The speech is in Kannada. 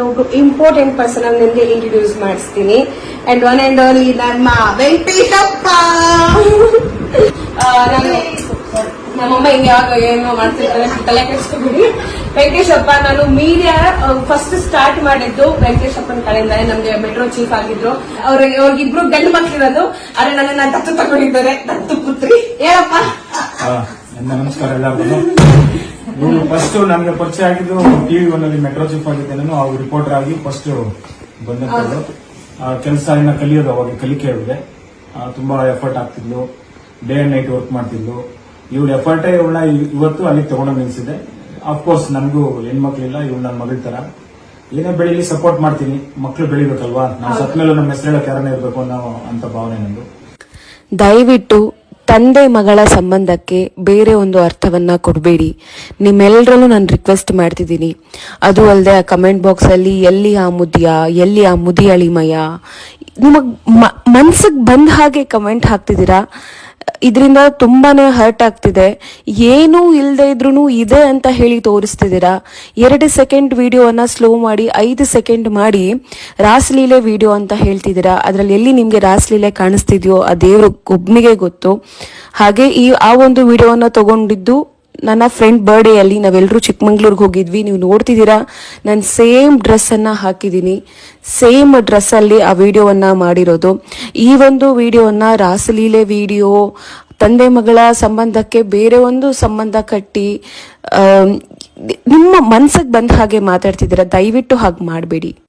ಒಬ್ರು ಇಂಪಾರ್ಟೆಂಟ್ ಪರ್ಸನ್ ನಿಮ್ಗೆ ಇಂಟ್ರೊಡ್ಯೂಸ್ ಮಾಡಿಸ್ತೀನಿ. ಅಂಡ್ ಒನ್ ಅಂಡ್ ಓನ್ಲಿ ನಮ್ಮ ವೆಂಕಟೇಶಪ್ಪ. ನಮ್ಮಮ್ಮ ಹಿಂಗೆ ಯಾವಾಗ ಏನೋ ಮಾಡ್ತಿರ್ತಾರೆ ತಲೆ ಕೆಡಿಸ್ಕೊಬಿಡಿ. ವೆಂಕಟೇಶಪ್ಪ, ನಾನು ಮೀಡಿಯಾ ಫಸ್ಟ್ ಸ್ಟಾರ್ಟ್ ಮಾಡಿದ್ದು ವೆಂಕಟೇಶಪ್ಪನ ಕಡೆಯಿಂದ ನಮ್ಗೆ ಮೆಟ್ರೋ ಚೀಫ್ ಆಗಿದ್ರು. ಅವ್ರಿಗೆ ಅವ್ರಿಗಿಬ್ರು ಗಂಡು ಮಕ್ಳಿರೋದು. ಆದ್ರೆ ನನ್ನನ್ನ ದತ್ತು ತಗೊಂಡಿದ್ದಾರೆ. ದತ್ತು ಪುತ್ರಿ. ಹೇಳಪ್ಪ ನನ್ನ ನಮಸ್ಕಾರ ಎಲ್ಲರಿಗೂ ಇವರು ಫಸ್ಟ್ ನನಗೆ ಪರಿಚಯ ಆಗಿದ್ದು ಟಿವಿ ಒನ್ನಲ್ಲಿ ಮೆಟ್ರೋ ಚೀಫ್ ಆಗಿದ್ದೆ ನಾನು ಅವ್ರು ರಿಪೋರ್ಟರ್ ಆಗಿ ಫಸ್ಟ್ ಬಂದಂತದ್ದು ಕೆಲಸ ಇನ್ನ ಕಲಿಯೋದು ಅವಾಗ ಕಲಿಕೆ ಇದೆ ತುಂಬಾ ಎಫರ್ಟ್ ಆಗ್ತಿದ್ಲು. ಡೇ ಅಂಡ್ ನೈಟ್ ವರ್ಕ್ ಮಾಡ್ತಿದ್ಲು. ಇವ್ರ ಎಫರ್ಟೇ ಇವಳನ್ನ ಇವತ್ತು ಅಲ್ಲಿ ತಗೊಂಡು ನಿಲ್ಸಿದೆ ಅಫ್ಕೋರ್ಸ್ ನನಗೂ ಹೆಣ್ಮಕ್ಳಿಲ್ಲ ಇವಳು ನನ್ನ ಮಗಳ ತರ. ಏನೇ ಬೆಳೀಲಿ ಸಪೋರ್ಟ್ ಮಾಡ್ತೀನಿ. ಮಕ್ಕಳು ಬೆಳಿಬೇಕಲ್ವಾ? ನಾವು ಸತ್ ಮೇಲೂ ನಮ್ಮ ಹೆಸರು ಹೇಳಕ್ ಇರಬೇಕು ಇರ್ಬೇಕು ಅನ್ನೋ ಅಂತ ಭಾವನೆ ನಂದು. ದಯವಿಟ್ಟು ತಂದೆ ಮಗಳ ಸಂಬಂಧಕ್ಕೆ ಬೇರೆ ಒಂದು ಅರ್ಥವನ್ನ ಕೊಡಬೇಡಿ. ನಿಮ್ಮೆಲ್ಲರಲ್ಲೂ ನಾನು ರಿಕ್ವೆಸ್ಟ್ ಮಾಡ್ತಿದ್ದೀನಿ. ಅದು ಅಲ್ಲದೆ ಆ ಕಮೆಂಟ್ ಬಾಕ್ಸಲ್ಲಿ ಎಲ್ಲಿ ಆ ಮುದಿಯ, ಎಲ್ಲಿ ಆ ಮುದಿ ಅಳಿಮಯ ನಿಮಗ್ ಮನ್ಸಿಗೆ ಬಂದ ಹಾಗೆ ಕಮೆಂಟ್ ಹಾಕ್ತಿದ್ದೀರಾ? ಇದರಿಂದ ತುಂಬಾನೇ ಹರ್ಟ್ ಆಗ್ತಿದೆ. ಏನೂ ಇಲ್ಲದೆ ಇದ್ರೂ ಇದೆ ಅಂತ ಹೇಳಿ ತೋರಿಸ್ತಿದ್ದೀರಾ? ಎರಡು ಸೆಕೆಂಡ್ ವಿಡಿಯೋವನ್ನ ಸ್ಲೋ ಮಾಡಿ, ಐದು ಸೆಕೆಂಡ್ ಮಾಡಿ ರಾಸಲೀಲೆ ವಿಡಿಯೋ ಅಂತ ಹೇಳ್ತಿದ್ದೀರಾ? ಅದರಲ್ಲಿ ಎಲ್ಲಿ ನಿಮಗೆ ರಾಸಲೀಲೆ ಕಾಣಿಸ್ತಿದೆಯೋ, ಆ ದೇವ್ರ ಒಬ್ಬನಿಗೆ ಗೊತ್ತು. ಹಾಗೆ ಈ, ಆ ಒಂದು ವಿಡಿಯೋವನ್ನು ತಗೊಂಡಿದ್ದು ನನ್ನ ಫ್ರೆಂಡ್ ಬರ್ಡೇ ಅಲ್ಲಿ ನಾವೆಲ್ಲರೂ ಚಿಕ್ಕಮಂಗ್ಳೂರ್ಗೆ ಹೋಗಿದ್ವಿ. ನೀವು ನೋಡ್ತಿದ್ದೀರಾ? ನಾನು ಸೇಮ್ ಡ್ರೆಸ್ ಅನ್ನ ಹಾಕಿದ್ದೀನಿ. ಸೇಮ್ ಡ್ರೆಸ್ ಅಲ್ಲಿ ಆ ವಿಡಿಯೋವನ್ನ ಮಾಡಿರೋದು. ಈ ಒಂದು ವಿಡಿಯೋವನ್ನು ರಾಸಲೀಲೆ ವಿಡಿಯೋ, ತಂದೆ ಮಗಳ ಸಂಬಂಧಕ್ಕೆ ಬೇರೆ ಒಂದು ಸಂಬಂಧ ಕಟ್ಟಿ ನಿಮ್ಮ ಮನಸ್ಸಿಗೆ ಬಂದ ಹಾಗೆ ಮಾತಾಡ್ತಿದ್ದೀರಾ? ದಯವಿಟ್ಟು ಹಾಗೆ ಮಾಡಬೇಡಿ.